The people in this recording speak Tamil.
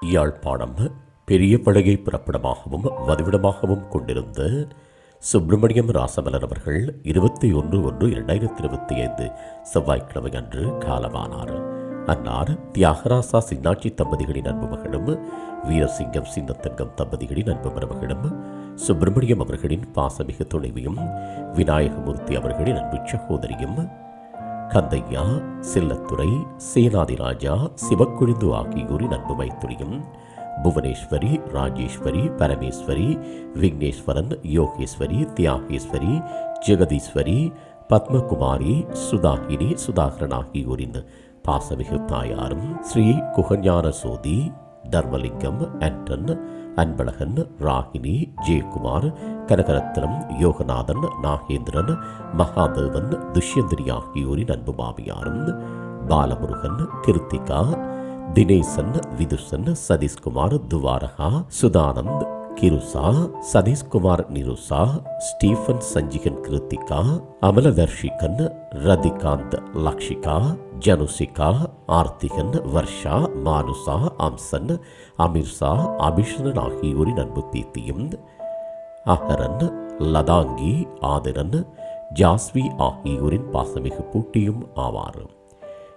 யாழ்ப்பாணம் பெரிய பழகை பிறப்பிடமாகவும் வதிவிடமாகவும் கொண்டிருந்த சுப்பிரமணியம் ராசமலர் அவர்கள் இருபத்தி ஒன்று ஒன்று இரண்டாயிரத்தி இருபத்தி ஐந்து செவ்வாய்க்கிழமை அன்று காலமானார். அன்னார் தியாகராசா சின்னாட்சி தம்பதிகளின் அன்பு மகளும் வீரசிங்கம் சின்னத்தங்கம் தம்பதிகளின் அன்பு மருமகளும் சுப்பிரமணியம் அவர்களின் பாசமிகு துணைவியும் விநாயகமூர்த்தி அவர்களின் அன்பு சகோதரியும் கந்தையா செல்லத்துறை சேனாதிராஜா சிவக்குழுந்து ஆகியோரின் அன்பு மைத்துரியும் புவனேஸ்வரி ராஜேஸ்வரி பரமேஸ்வரி விக்னேஸ்வரன் யோகேஸ்வரி தியாகேஸ்வரி ஜெகதீஸ்வரி பத்மகுமாரி சுதாகினி சுதாகரன் ஆகியோரின் பாசமிகு தாயாரும் ஸ்ரீ குகஞான சோதி தர்மலிங்கம் ஆண்டன் அன்பழகன் ராகினி ஜெயக்குமார் கனகரத்னம் யோகநாதன் நாகேந்திரன் மகாதேவன் துஷ்யந்திரி ஆகியோரின் அன்பு மாமியாரும் பாலமுருகன் கிருத்திகா தினேசன் விதுஷன் சதீஷ்குமார் துவாரகா சுதானந்த் கிருசா சதீஷ்குமார் நிருசா ஸ்டீஃபன் சஞ்சிகன் கிருத்திகா அமலதர்ஷிகன் ரதிகாந்த் லக்ஷிகா ஜனுசிகா ஆர்த்திகன் வர்ஷா மானுசா அம்சன் அமிர்சா அபிஷனன் ஆகியோரின் அன்பு தீத்தியும் அகரன் லதாங்கி ஆதிரன் ஜாஸ்வி ஆகியோரின் பாசமிகு பூட்டியும் ஆவாரும்